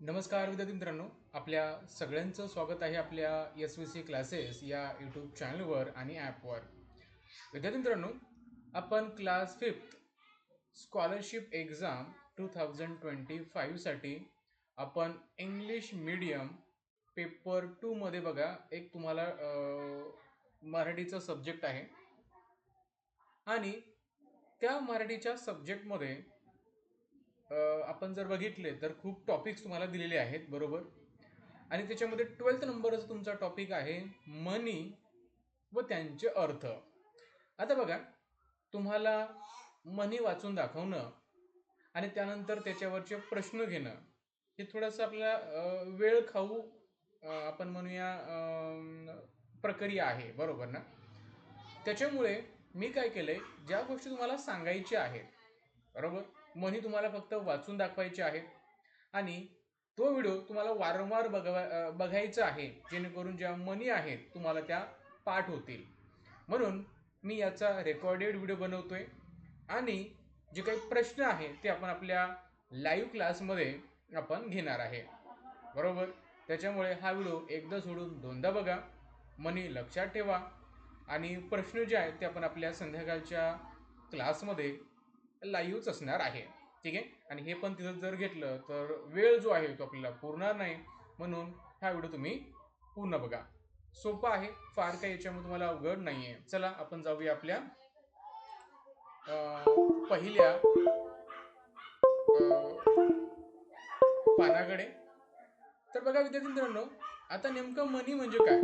नमस्कार विद्यार्थी मित्रांनो. आपल्या सगळ्यांचं स्वागत आहे आपल्या एस व्ही सी क्लासेस या यूट्यूब चॅनलवर आणि ॲपवर विद्यार्थी मित्रांनो आपण class fifth scholarship exam two thousand twenty फाईव्हसाठी आपण इंग्लिश मीडियम पेपर टूमध्ये बघा एक तुम्हाला मराठीचं मराठीचा सब्जेक्ट आहे. आणि त्या मराठीच्या सब्जेक्टमध्ये आपण जर बघितले तर खूप टॉपिक्स तुम्हाला दिलेले आहेत बरोबर? आणि त्याच्यामध्ये ट्वेल्थ नंबरचा तुमचा टॉपिक आहे मनी व त्यांचे अर्थ. आता बघा तुम्हाला मनी वाचून दाखवणं आणि त्यानंतर त्याच्यावरचे प्रश्न घेणं हे थोडंसं आपल्याला वेळ खाऊ आपण म्हणूया प्रक्रिया आहे बरोबर ना? त्याच्यामुळे मी काय केलं आहे ज्या गोष्टी तुम्हाला सांगायच्या आहेत बरोबर? मनी तुम्हाला फक्त वाचून दाखवायचे आहेत. आणि तो व्हिडिओ तुम्हाला वारंवार बघवा बघायचा आहे. जेणेकरून ज्या मनी आहेत तुम्हाला त्या पाठ होतील. म्हणून मी याचा रेकॉर्डेड व्हिडिओ बनवतो आहे आणि जे काही प्रश्न आहे ते आपण आपल्या लाईव्ह क्लासमध्ये आपण घेणार आहे. बरोबर? त्याच्यामुळे हा व्हिडिओ एकदा सोडून दोनदा बघा. मनी लक्षात ठेवा. आणि प्रश्न जे आहेत ते आपण आपल्या संध्याकाळच्या क्लासमध्ये लाईव्हच असणार आहे. ठीक आहे? आणि हे पण तिथं जर घेतलं तर वेळ जो आहे तो आपल्याला पुरणार नाही. म्हणून हा व्हिडिओ तुम्ही पूर्ण बघा. सोपा आहे फार काही याच्यामध्ये तुम्हाला अवघड नाही आहे चला आपण जाऊया आपल्या पहिल्या पानाकडे. तर बघा विद्यार्थी मित्रांनो आता नेमकं मनी म्हणजे काय?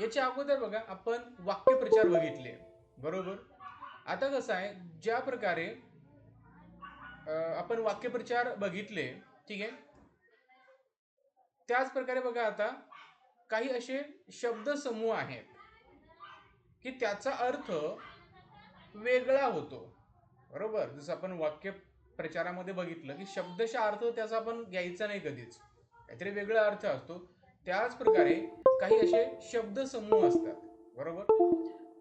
याच्या अगोदर बघा आपण वाक्यप्रचार बघितले. बरोबर? आता कसं आहे ज्या प्रकारे आपण वाक्यप्रचार बघितले ठीक आहे? त्याच प्रकारे बघा आता काही असे शब्दसमूह आहेत की त्याचा अर्थ वेगळा होतो. बरोबर? जसं आपण वाक्य प्रचारामध्ये बघितलं की शब्दशा अर्थ त्याचा आपण घ्यायचा नाही कधीच. काहीतरी वेगळा अर्थ असतो. त्याच प्रकारे काही असे शब्दसमूह असतात. बरोबर?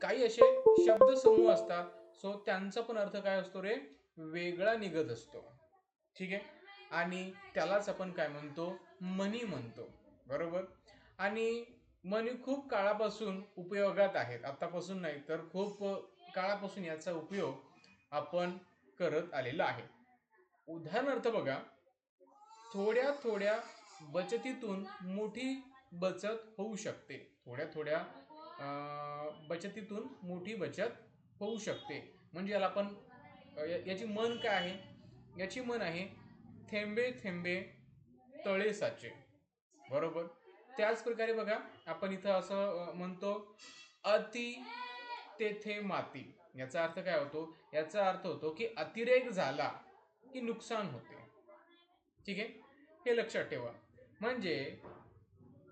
काही असे शब्दसमूह असतात. सो त्यांचा पण अर्थ काय असतो रे? वेगळा निघत असतो. ठीक आहे? आणि त्यालाच आपण काय म्हणतो? मनी म्हणतो. बरोबर? आणि मनी खूप काळापासून उपयोगात आहेत. आतापासून नाही तर खूप काळापासून याचा उपयोग आपण करत आलेला आहे. उदाहरणार्थ बघा थोड्या थोड्या बचतीतून मोठी बचत होऊ शकते. थोड्या थोड्या बचतीतून मोठी बचत होऊ शकते. म्हणजे याला आपण याची मन काय आहे? याची मन आहे थेंबे थेंबे तळे साचे. बरोबर? त्याच प्रकारे बघा आपण इथं असं म्हणतो अति तेथे माती. याचा अर्थ काय होतो? याचा अर्थ होतो की अतिरेक झाला की नुकसान होते. ठीक आहे? हे लक्षात ठेवा. म्हणजे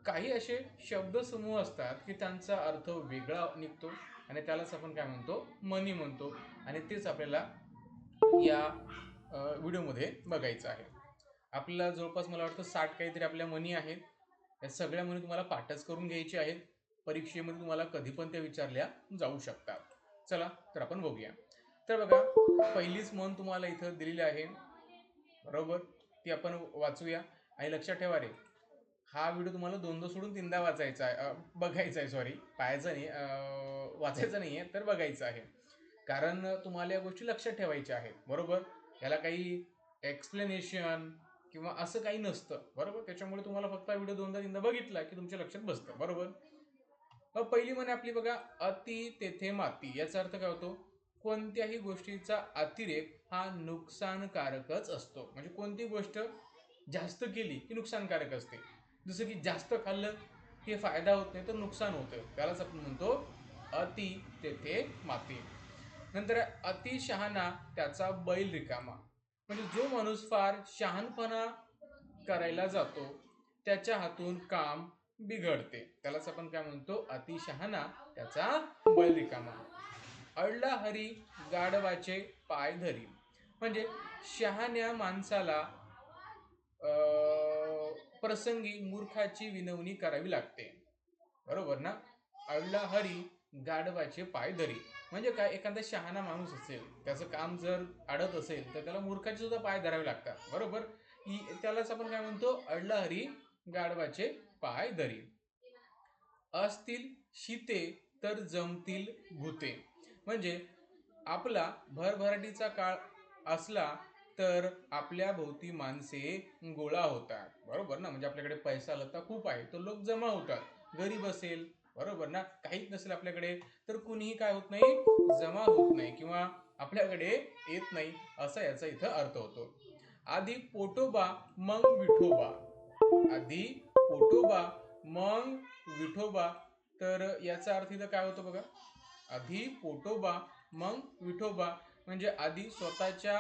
काही असे शब्दसमूह असतात की त्यांचा अर्थ वेगळा निघतो आणि त्यालाच आपण काय म्हणतो? मनी म्हणतो. आणि तेच आपल्याला या व्हिडिओमध्ये बघायचं आहे. आपल्याला जवळपास मला वाटतं साठ काहीतरी आपल्या मनी आहेत. या सगळ्या मनी तुम्हाला पाठच करून घ्यायची आहेत. परीक्षेमध्ये तुम्हाला कधी पण त्या विचारल्या जाऊ शकतात. चला तर आपण बघूया. तर बघा पहिलीच मन तुम्हाला इथं दिलेली आहे. बरोबर? ती आपण वाचूया. आणि लक्षात ठेवा रे हा व्हिडिओ तुम्हाला दोनदा सोडून तीनदा वाचायचा आहे. बघायचा आहे सॉरी पाहायचा नाही. वाचायचा नाही आहे तर बघायचं आहे. कारण तुम्हाला या गोष्टी लक्षात ठेवायच्या आहेत बरोबर? याला काही एक्सप्लेनेशन किंवा असं काही नसतं बरोबर? त्याच्यामुळे तुम्हाला फक्त हा व्हिडिओ दोनदा तीनदा बघितला की तुमच्या लक्षात बसतं बरोबर? मग पहिली म्हणे आपली बघा अति तेथे माती. याचा अर्थ काय होतो? कोणत्याही गोष्टीचा अतिरेक हा नुकसानकारकच असतो. म्हणजे कोणती गोष्ट जास्त केली की नुकसानकारक असते? जसं की जास्त खाल्लं की फायदा होत नाही तर नुकसान होतं. त्यालाच आपण म्हणतो अति तेथे माती. नंतर अति शहाणा त्याचा बैल रिकामा म्हणजे जो माणूस फार शहाणपणा करायला जातो त्याच्या हातून काम बिघडते. त्यालाच आपण काय म्हणतो? अति शहाणा त्याचा बैल रिकामा अडला हरी गाढवाचे पाय धरी. म्हणजे शहाण्या माणसाला प्रसंगी मूर्खाची विनवणी करावी लागते. बरोबर ना? अडला हरी गाढवाचे पाय धरी. म्हणजे काय एखादा शहाणा माणूस असेल त्याचं काम जर अडत असेल तर त्याला मूर्खाचे सुद्धा पाय धरावे लागतात. बरोबर? त्यालाच आपण काय म्हणतो? अडला हरी गाढवाचे पाय धरी असतील शिते तर जमतील भूते म्हणजे आपला भरभराटीचा काळ असला तर आपल्या भोवती माणसे गोळा होतात. बरोबर ना? म्हणजे आपल्याकडे पैसा लता खूप आहे तर लोक जमा होतात. गरीब असेल बरोबर ना? काहीच नसेल आपल्याकडे तर कुणीही काय होत नाही जमा होत नाही किंवा आपल्याकडे येत नाही असा याचा इथं अर्थ होतो. आधी पोटोबा मग विठोबा. आधी पोटोबा मग विठोबा. तर याचा अर्थ इथं काय होतो बघा? आधी पोटोबा मग विठोबा. म्हणजे आधी स्वतःच्या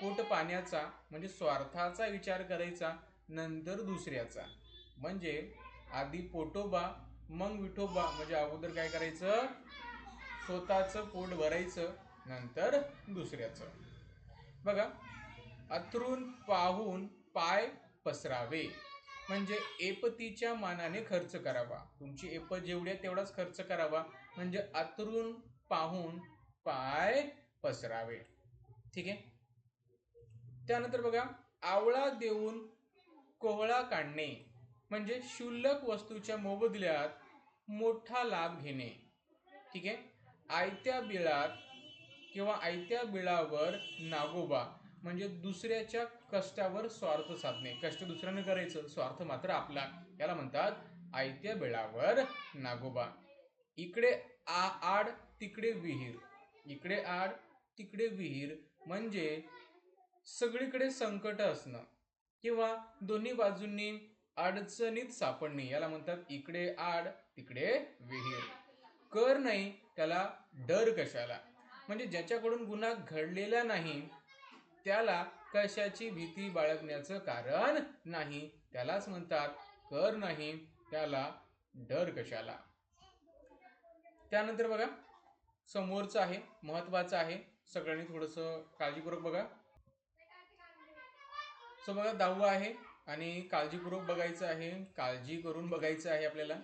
पोट पाण्याचा म्हणजे स्वार्थाचा विचार करायचा नंतर दुसऱ्याचा. म्हणजे आधी पोटोबा मग विठोबा म्हणजे अगोदर काय करायचं? स्वतःचं पोट भरायचं नंतर दुसऱ्याचं. बघा अथरून पाहून पाय पसरावे. म्हणजे एपतीच्या मानाने खर्च करावा. तुमची एप जेवढी आहे तेवढाच खर्च करावा. म्हणजे अथरून पाहून पाय पसरावे. ठीक आहे? त्यानंतर बघा आवळा देऊन कोहळा काढणे. म्हणजे क्षुल्लक वस्तूच्या मोबदल्यात मोठा लाभ घेणे. ठीक आहे? आयत्या बिळात किंवा आयत्या बिळावर नागोबा म्हणजे दुसऱ्याच्या कष्टावर स्वार्थ साधणे. कष्ट दुसऱ्यानं करायचं स्वार्थ मात्र आपला. याला म्हणतात आयत्या बिळावर नागोबा. इकडे आ आड तिकडे विहीर. इकडे आड तिकडे विहीर म्हणजे सगळीकडे संकट असणं किंवा दोन्ही बाजूंनी अडचणीत सापडणे. याला म्हणतात इकडे आड तिकडे विहीर. कर नाही त्याला डर कशाला? म्हणजे ज्याच्याकडून गुन्हा घडलेला नाही त्याला कशाची भीती बाळगण्याचं कारण नाही त्यालाच म्हणतात कर नाही त्याला डर कशाला? त्यानंतर बघा समोरचं आहे महत्वाचं आहे. सगळ्यांनी थोडंसं काळजीपूर्वक बघा. सो बघा दहावं आहे आणि काळजीपूर्वक बघायचं आहे काळजी करून बघायचं आहे आपल्याला.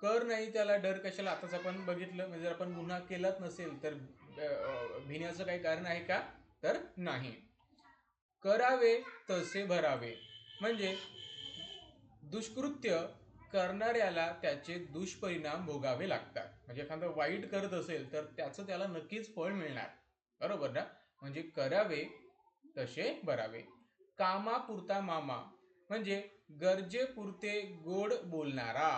कर नाही त्याला डर कशाला? आताच आपण बघितलं म्हणजे जर आपण गुन्हा केलाच नसेल तर भिण्याचं काही कारण आहे का? तर नाही. करावे तसे भरावे. म्हणजे दुष्कृत्य करणाऱ्याला त्याचे दुष्परिणाम भोगावे लागतात. म्हणजे एखादं वाईट करत असेल तर त्याचं त्याला नक्कीच फळ मिळणार. बरोबर ना? म्हणजे करावे तसे भरावे. कामापुरता मामा. म्हणजे गरजेपुरते गोड बोलणारा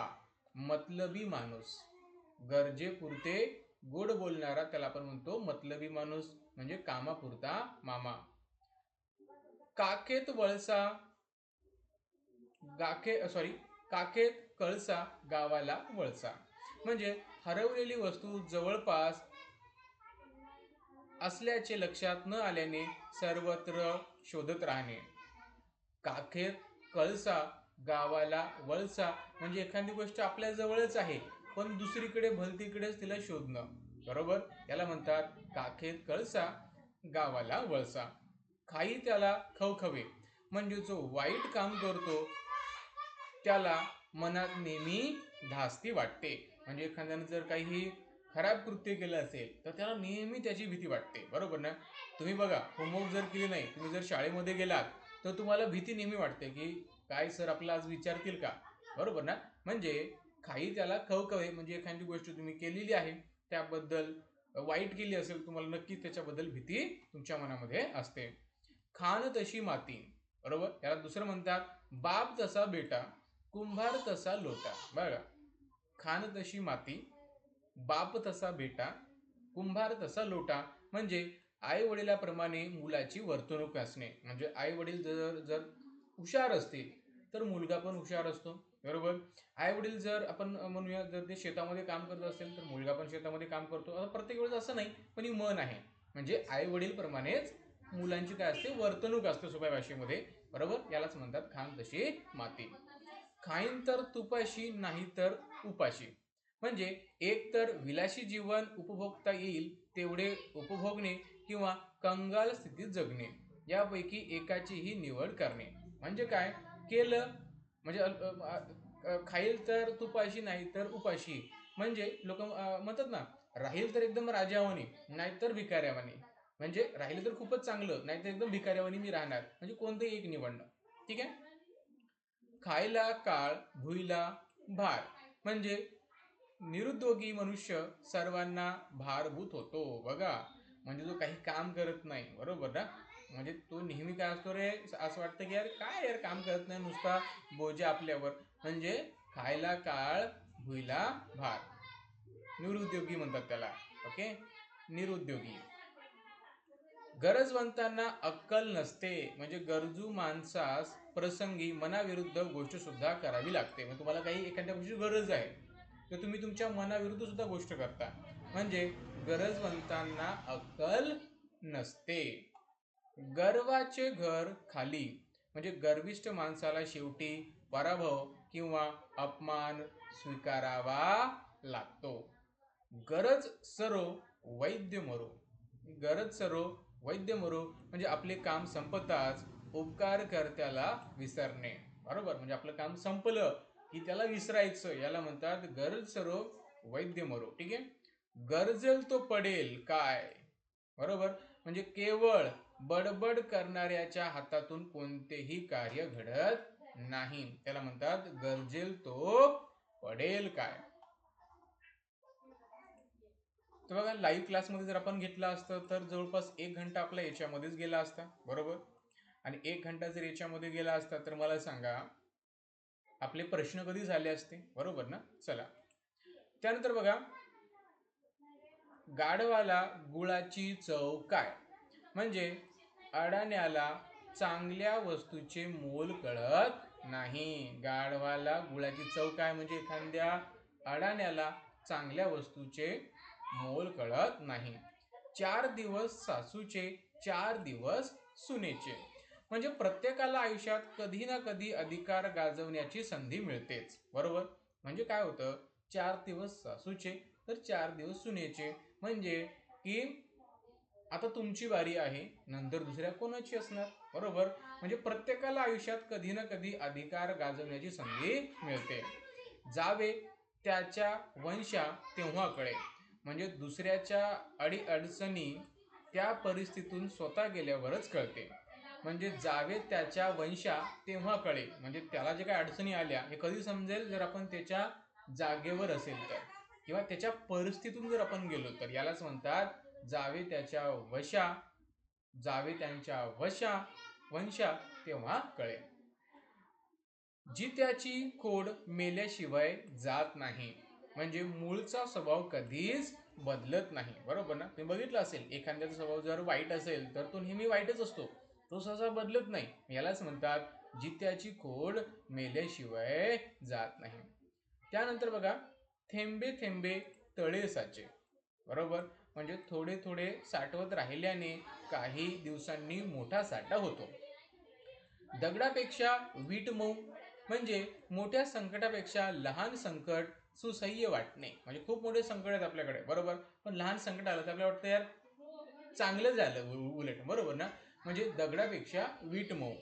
मतलबी माणूस. गरजेपुरते गोड बोलणारा त्याला आपण म्हणतो मतलबी माणूस म्हणजे कामापुरता मामा. काखेत वळसा गाखे सॉरी काखेत कळसा गावाला वळसा. म्हणजे हरवलेली वस्तू जवळपास असल्याचे लक्षात न आल्याने सर्वत्र शोधत राहणे. काखेत कळसा गावाला वळसा म्हणजे एखादी गोष्ट आपल्या जवळच आहे पण दुसरीकडे भलतीकडेच तिला शोधणं. बरोबर? याला म्हणतात काखेत कळसा गावाला वळसा. खाई त्याला खवखवे म्हणजे जो वाईट काम करतो त्याला मनात नेहमी धास्ती वाटते. म्हणजे एखाद्यानं जर काही खराब कृत्य केलं असेल तर त्याला नेहमी त्याची भीती वाटते. बरोबर ना? तुम्ही बघा होमवर्क जर केली नाही तुम्ही जर शाळेमध्ये गेलात तर तुम्हाला भीती नेहमी वाटते की काय सर आपला आज विचारतील का? बरोबर ना? म्हणजे काही त्याला खवखवे म्हणजे एखादी गोष्ट तुम्ही केलेली आहे त्याबद्दल वाईट केली असेल तुम्हाला नक्कीच त्याच्याबद्दल भीती तुमच्या मनामध्ये असते. खान तशी माती बरोबर? याला दुसरं म्हणतात बाप तसा बेटा कुंभार तसा लोटा. बघा खान तशी माती बाप तसा बेटा कुंभार तसा लोटा. म्हणजे आई वडिलाप्रमाणे मुलाची वर्तणूक असणे. म्हणजे आई वडील जर जर हुशार असतील तर मुलगा पण हुशार असतो. बरोबर? आई वडील जर आपण म्हणूया जर ते शेतामध्ये काम करत असेल तर मुलगा पण शेतामध्ये काम करतो. आता प्रत्येक वेळेस असं नाही पण ही मन आहे. म्हणजे आई वडीलप्रमाणेच मुलांची काय असते? वर्तणूक असते सोप्या भाषेमध्ये. बरोबर? यालाच म्हणतात खान तशी माती. खाईन तर तुपाशी नाही तर उपाशी. म्हणजे एक तर विलासी जीवन उपभोगता येईल तेवढे उपभोगणे किंवा कंगाल स्थितीत जगणे यापैकी एकाचीही निवड करणे. म्हणजे काय? केलं म्हणजे खाईल तर तुपाशी नाही तर उपाशी. म्हणजे लोक म्हणतात ना राहील तर एकदम राजावानी नाहीतर भिकाऱ्यावानी. म्हणजे राहिलं तर खूपच चांगलं नाहीतर एकदम भिकाऱ्यावानी मी राहणार. म्हणजे कोणतंही एक निवडणं. ठीक आहे? खायला काळ भुईला भार. म्हणजे निरुद्योगी मनुष्य सर्वांना भारभूत होतो. बघा. म्हणजे जो काही काम करत नाही बरोबर ना? म्हणजे तो नेहमी काय असतो रे असं वाटतं की यार काय यार काम करत नाही नुसता बोजा आपल्यावर. म्हणजे खायला काळ भुईला भार निरुद्योगी म्हणतात त्याला ओके? निरुद्योगी. गरजवंतांना अक्कल नसते म्हणजे गरजू माणसास प्रसंगी मनाविरुद्ध गोष्ट सुद्धा करावी लागते. मग तुम्हाला काही एखाद्या गोष्टीची गरज आहे तर तुम्ही तुमच्या मनाविरुद्ध सुद्धा गोष्ट करता. म्हणजे गरजवंतांना अक्कल नसते. गर्वाचे घर खाली म्हणजे गर्विष्ठ माणसाला शेवटी पराभव किंवा अपमान स्वीकारावा लागतो. गरज सरो वैद्य मरो. गरज सरो वैद्य मरो म्हणजे आपले काम संपताच उपकारकर्त्याला विसरणे. बरोबर? म्हणजे आपलं काम संपलं की त्याला विसरायचं याला म्हणतात गरज सरो वैद्य मरो. ठीक आहे? गरजेल तो पडेल काय? बरोबर? म्हणजे केवळ बडबड करणाऱ्याच्या हातातून कोणतेही कार्य घडत नाही. त्याला म्हणतात गरजेल तो पडेल काय? तर बघा लाईव्ह क्लासमध्ये जर आपण घेतला असतं तर जवळपास एक घंटा आपला याच्यामध्येच गेला असता. बरोबर? आणि एक घंटा जर याच्यामध्ये गेला असता तर मला सांगा आपले प्रश्न कधी झाले असते? बरोबर ना? चला. त्यानंतर बघा गाढवाला गुळाची चव काय? म्हणजे अडाण्याला चांगल्या वस्तूचे मोल कळत नाही. गाढवाला गुळाची चव काय? म्हणजे एखाद्या अडाण्याला चांगल्या वस्तूचे मोल कळत नाही. चार दिवस सासूचे चार दिवस सुनेचे. म्हणजे प्रत्येकाला आयुष्यात कधी ना कधी अधिकार गाजवण्याची संधी मिळतेच. बरोबर? म्हणजे काय होतं? चार दिवस सासूचे तर चार दिवस सुनेचे. म्हणजे की आता तुमची बारी आहे नंतर दुसऱ्या कोणाची असणार? बरोबर? म्हणजे प्रत्येकाला आयुष्यात कधी ना कधी अधिकार गाजवण्याची संधी मिळते. जावे त्याच्या वंशा तेव्हा कळे म्हणजे दुसऱ्याच्या अडीअडचणी त्या परिस्थितीतून स्वतः गेल्यावरच कळते. म्हणजे जावे त्याच्या वंशा तेव्हा कळे म्हणजे त्याला जे काही अडचणी आल्या हे कधी समजेल? जर आपण त्याच्या जागेवर असेल तर. किंवा त्याच्या परिस्थितीतून जर आपण गेलो तर यालाच म्हणतात जावे त्याच्या वशा जावे त्यांच्या वशा वंशा तेव्हा कळे. जी त्याची खोड मेल्याशिवाय जात नाही म्हणजे मूळचा स्वभाव कधीच बदलत नाही. बरोबर ना? तुम्ही बघितलं असेल एखाद्याचा स्वभाव जर वाईट असेल तर तो नेहमी वाईटच असतो. तो सहसा बदलत नाही. यालाच म्हणतात जित्याची खोड मेल्याशिवाय जात नाही. त्यानंतर बघा थेंबे थेंबे तळे साचे. बरोबर? म्हणजे थोडे थोडे साठवत राहिल्याने काही दिवसांनी मोठा साठा होतो. दगडापेक्षा वीट मऊ म्हणजे मोठ्या संकटापेक्षा लहान संकट सुसह्य वाटणे. म्हणजे खूप मोठे संकट आहेत आपल्याकडे. बरोबर? पण लहान संकट आलं तर आपल्याला वाटतं यार चांगलं झालं उलट. बरोबर ना? म्हणजे दगडापेक्षा वीट मऊ.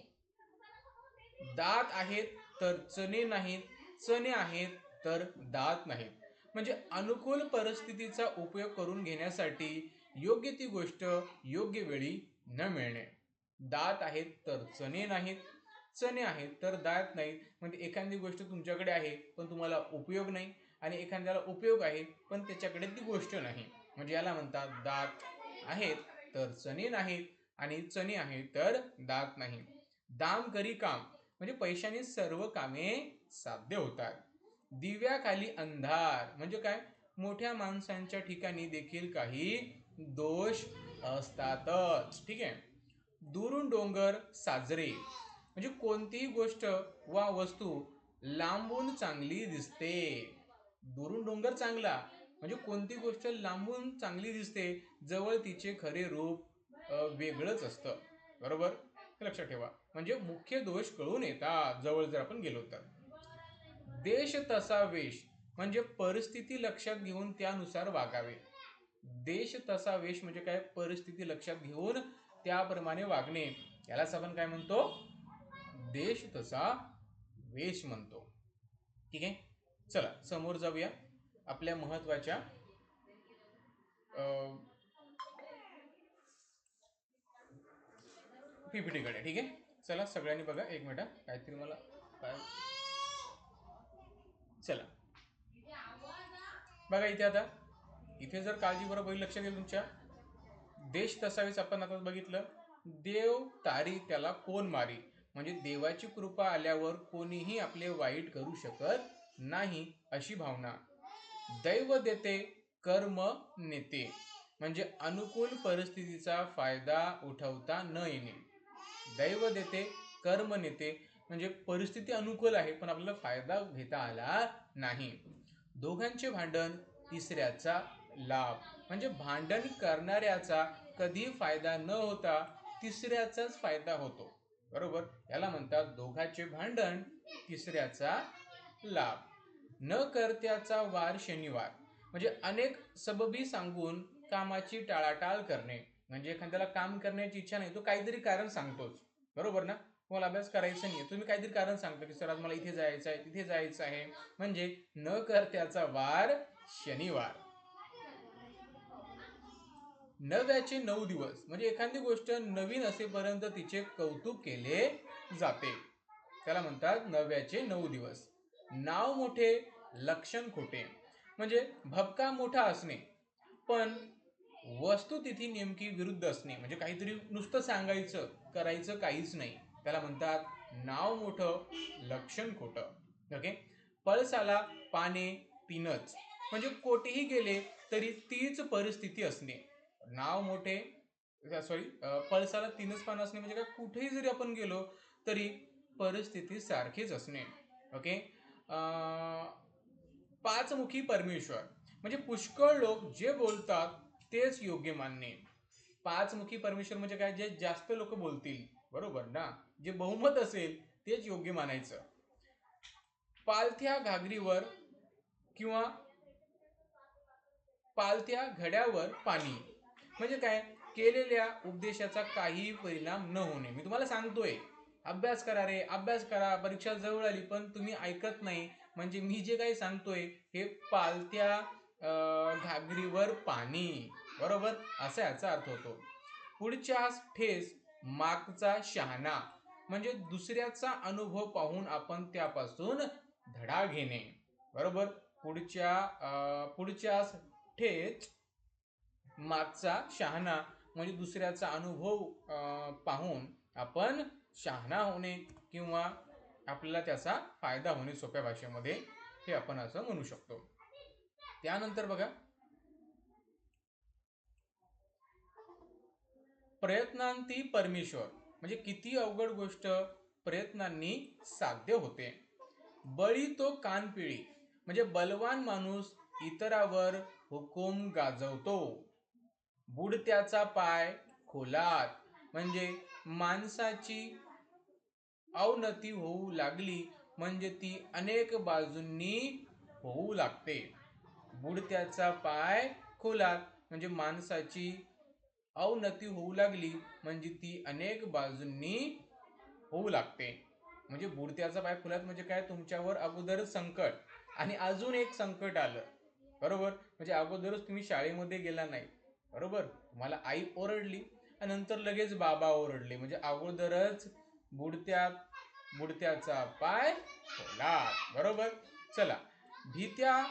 दात आहेत तर चणे नाहीत चणे आहेत तर दात नाहीत. म्हणजे अनुकूल परिस्थितीचा उपयोग करून घेण्यासाठी योग्य ती गोष्ट योग्य वेळी न मिळणे. दात आहेत तर चणे नाहीत. चणे आहेत तर दात नाहीत. म्हणजे एखादी गोष्ट तुमच्याकडे आहे पण तुम्हाला उपयोग नाही. आणि एखाद्याला उपयोग आहे पण त्याच्याकडे ती गोष्ट नाही. म्हणजे याला म्हणतात दात आहेत तर चणे नाहीत. आणि चणे आहेत तर दात नाही दाम करी काम. म्हणजे पैशाने सर्व कामे साध्य होतात. दिव्याखाली अंधार. म्हणजे काय? मोठ्या माणसांच्या ठिकाणी देखील काही दोष असतातच. ठीक आहे? दुरून डोंगर साजरे. म्हणजे कोणतीही गोष्ट वा वस्तू लांबून चांगली दिसते. दुरून डोंगर चांगला. म्हणजे कोणती गोष्ट लांबून चांगली दिसते जवळ तिचे खरे रूप वेगळंच असतं. बरोबर? लक्षात ठेवा. म्हणजे मुख्य दोष कळून येतात जवळ जर आपण गेलो तर. देश तसा वेश म्हणजे परिस्थिती लक्षात घेऊन त्यानुसार वागावे. देश तसा वेश म्हणजे काय? परिस्थिती लक्षात घेऊन त्याप्रमाणे वागणे. यालाच आपण काय म्हणतो? देश तसा वेश म्हणतो. ठीक आहे? चला समोर जाऊया आपल्या महत्त्वाच्या पीपीटीकडे. ठीक आहे? चला सगळ्यांनी बघा. एक मिनिट. काहीतरी मला काय चला. बघा इथे आता इथे जर काळजीबरोबर लक्ष दिलं तुमच्या देश तसावेच आपण आता बघितलं देव तारी त्याला कोण मारी? म्हणजे देवाची कृपा आल्यावर कोणीही आपले वाईट करू शकत नाही अशी भावना. दैव देते कर्म नेते. म्हणजे अनुकूल परिस्थितीचा फायदा उठवता न येणे. दैव देते कर्म नेते. म्हणजे परिस्थिती अनुकूल आहे पण आपल्याला फायदा घेता आला नाही. दोघांचे भांडण तिसऱ्याचा लाभ. म्हणजे भांडण करणाऱ्याचा कधी फायदा न होता तिसऱ्याचाच फायदा होतो. बरोबर? याला म्हणतात दोघांचे भांडण तिसऱ्याचा लाभ. न करत्याचा वार शनिवार. म्हणजे अनेक सबबी सांगून कामाची टाळाटाळ करणे. म्हणजे एखाद्याला काम करण्याची इच्छा नाही तो काहीतरी कारण सांगतोच. बरोबर ना? तुम्हाला अभ्यास करायचा नाही तुम्ही काहीतरी कारण सांगता की सर आज मला इथे जायचं आहे तिथे जायचं आहे. म्हणजे न करत्याचा वार शनिवार. नव्याचे नऊ दिवस. म्हणजे एखादी गोष्ट नवीन असेपर्यंत तिचे कौतुक केले जाते. त्याला म्हणतात नव्याचे नऊ दिवस. नाव मोठे लक्षण खोटे. म्हणजे भपका मोठा असणे. पण वस्तुतिथी नेमकी विरुद्ध असणे. म्हणजे काहीतरी नुसतं सांगायचं करायचं काहीच नाही. त्याला म्हणतात नाव मोठं लक्षण खोटं. ओके पळसाला पाने तीनच. म्हणजे कोठेही गेले तरी तीच परिस्थिती असणे. नाव मोठे सॉरी पळसाला तीनच पानं असणे म्हणजे काय? कुठेही जरी आपण गेलो तरी परिस्थिती सारखीच असणे. ओके पाचमुखी परमेश्वर. म्हणजे पुष्कळ लोक जे बोलतात तेच योग्य मानणे. पाचमुखी परमेश्वर म्हणजे काय? जे जास्त लोक बोलतील. बरोबर ना? जे बहुमत असेल तेच योग्य मानायचं. पालथ्या घागरीवर किंवा पालथ्या घड्यावर पाणी. म्हणजे काय? केलेल्या उपदेशाचा काहीही परिणाम न होणे. मी तुम्हाला सांगतोय. अभ्यास करा रे अभ्यास करा. परीक्षा जवळ आली पण तुम्ही ऐकत नाही. म्हणजे मी जे काही सांगतोय हे पालत्या अं, घागरीवर पाणी. बरोबर? असा याचा अर्थ होतो. पुढच्या ठेस मागचा शहाणा. म्हणजे दुसऱ्याचा अनुभव पाहून आपण त्यापासून धडा घेणे. बरोबर? पुढच्या पुढच्या ठेच मागचा शहाणा म्हणजे दुसऱ्याचा अनुभव पाहून आपण शहाणा होणे किंवा आपल्याला त्याचा फायदा होणे सोप्या भाषेमध्ये हे आपण असं म्हणू शकतो. त्यानंतर बघा. प्रयत्नांती परमेश्वर. म्हणजे किती अवघड गोष्ट प्रयत्नांनी साध्य होते. बळी तो कानपिळी म्हणजे बलवान माणूस इतरावर हुकूम गाजवतो. बुडत्याचा पाय खोलात म्हणजे माणसाची अवनती होऊ लागली म्हणजे ती अनेक बाजूंनी होऊ लागते. बुडत्याचा पाय खोलात म्हणजे माणसाची अवनती होऊ लागली म्हणजे ती अनेक बाजूंनी होऊ लागते. म्हणजे बुडत्याचा पाय खुलात म्हणजे काय? तुमच्यावर अगोदरच संकट आणि अजून एक संकट आलं. बरोबर? म्हणजे अगोदरच तुम्ही शाळेमध्ये गेला नाही. बरोबर? तुम्हाला आई ओरडली आणि नंतर लगेच बाबा ओरडले. म्हणजे अगोदरच बुडत्या बुडत्याचा पाय खुला बरोबर? चला. भीत्या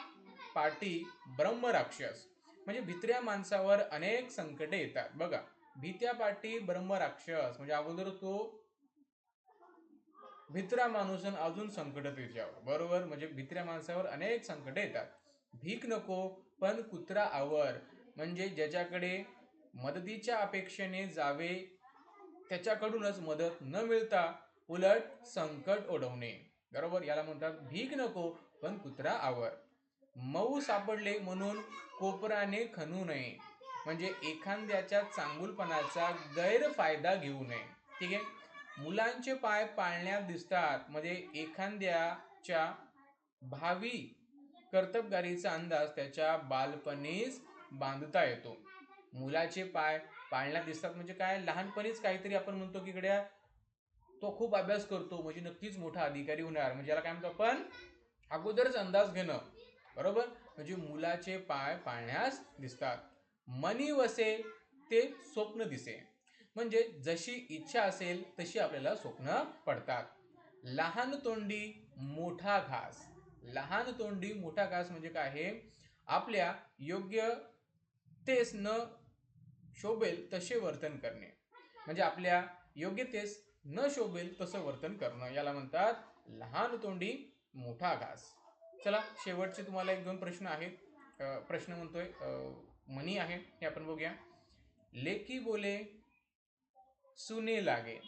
पाटी ब्रह्मराक्षस. म्हणजे भित्र्या माणसावर अनेक संकटे येतात. बघा भीत्या पाटी ब्रह्मराक्षस म्हणजे अगोदर तो भित्रा माणूस आणि अजून संकट त्याच्यावर बरोबर? म्हणजे भित्र्या माणसावर अनेक संकटे येतात. भीक नको पण कुत्रा आवर. म्हणजे ज्याच्याकडे मदतीच्या अपेक्षेने जावे त्याच्याकडूनच मदत न मिळता उलट संकट ओढवणे. बरोबर? याला म्हणतात भीक नको पण कुत्रा आवर. मऊ सापडले म्हणून कोपराने खणू नये. म्हणजे एखाद्याच्या चांगुलपणाचा गैरफायदा घेऊ नये. ठीक आहे? मुलांचे पाय पाळण्यात दिसतात. म्हणजे एखाद्याच्या भावी कर्तबगारीचा अंदाज त्याच्या बालपणीच बांधता येतो. मुलाचे पाय पाळण्यात दिसतात म्हणजे काय? लहानपणीच काहीतरी आपण म्हणतो की इकडे तो खूप अभ्यास करतो. म्हणजे नक्कीच मोठा अधिकारी होणार. म्हणजे याला काय म्हणतो आपण? अगोदरच अंदाज घेणं. बरोबर? म्हणजे मुलाचे पाय पाळण्यास दिसतात. मनी वसे ते स्वप्न दिसे. म्हणजे जशी इच्छा असेल तशी आपल्याला स्वप्न पडतात. लहान तोंडी मोठा घास. लहान तोंडी मोठा घास म्हणजे काय आहे? आपल्या योग्य तेच न शोभेल तसे वर्तन करणे. म्हणजे आपल्या योग्य तेच न शोभेल तसं वर्तन करणं. याला म्हणतात लहान तोंडी मोठा घास. चला शेवटचे तुम्हाला एक दोन प्रश्न आहेत. प्रश्न म्हणतोय मनी आहे हे आपण बघूया. लेकी बोले सुने लागे.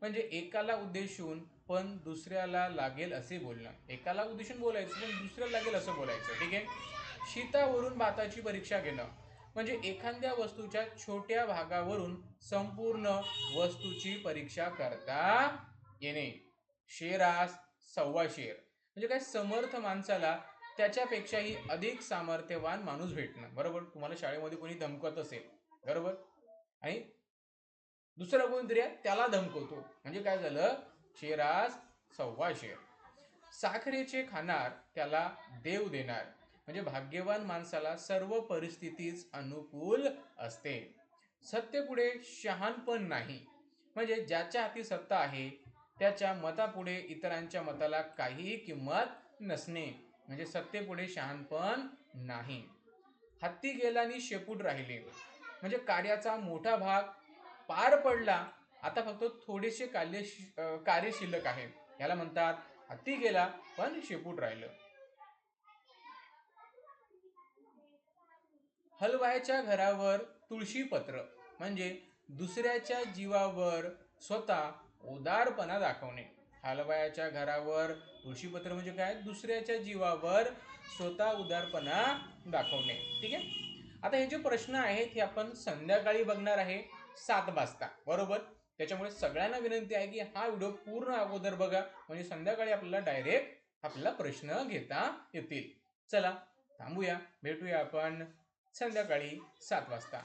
म्हणजे एकाला उद्देशून पण दुसऱ्याला लागेल असे बोलणं. एकाला उद्देशून बोलायचं पण दुसऱ्याला लागेल असं बोलायचं. ठीक आहे? शीतावरून भाताची परीक्षा घेणं. म्हणजे एखाद्या वस्तूच्या छोट्या भागावरून संपूर्ण वस्तूची परीक्षा करता येणे. शेरास सव्वा शेर. म्हणजे काय समर्थ माणसाला त्याच्यापेक्षाही अधिक सामर्थ्यवान माणूस भेटणं. बरोबर? तुम्हाला शाळेमध्ये कोणी धमकत असेल बरोबर? आणि दुसरा कोणतरी त्याला धमकवतो. म्हणजे काय झालं? शेरास सव्वा शेर साखरेचे खाणार त्याला देव देणार. म्हणजे भाग्यवान माणसाला सर्व परिस्थितीच अनुकूल असते. सत्तेपुढे शहाणपण नाही. म्हणजे ज्याच्या हाती सत्ता आहे त्याच्या मतापुढे इतरांच्या मताला काहीही किंमत नसणे म्हणजे सत्तेपुढे शहाणपण नाही. हत्ती गेला आणि शेपूट राहिले. म्हणजे कार्याचा मोठा भाग पार पडला. आता फक्त थोडेसे कार्य कार्य शिल्लक आहे. याला म्हणतात हत्ती गेला पण शेपूट राहिलं. हलवायच्या घरावर तुळशी पत्र म्हणजे दुसऱ्याच्या जीवावर स्वतः उदारपणा दाखवणे. हलवायाच्या घरावर तुळशीपत्र म्हणजे काय? दुसऱ्याच्या जीवावर स्वतः उदारपणा दाखवणे. ठीक आहे? आता हे जे प्रश्न आहेत हे आपण संध्याकाळी बघणार आहे सात वाजता. बरोबर? त्याच्यामुळे सगळ्यांना विनंती आहे की हा व्हिडिओ पूर्ण अगोदर बघा. म्हणजे संध्याकाळी आपल्याला डायरेक्ट आपल्याला प्रश्न घेता येतील. चला थांबूया. भेटूया आपण संध्याकाळी सात वाजता.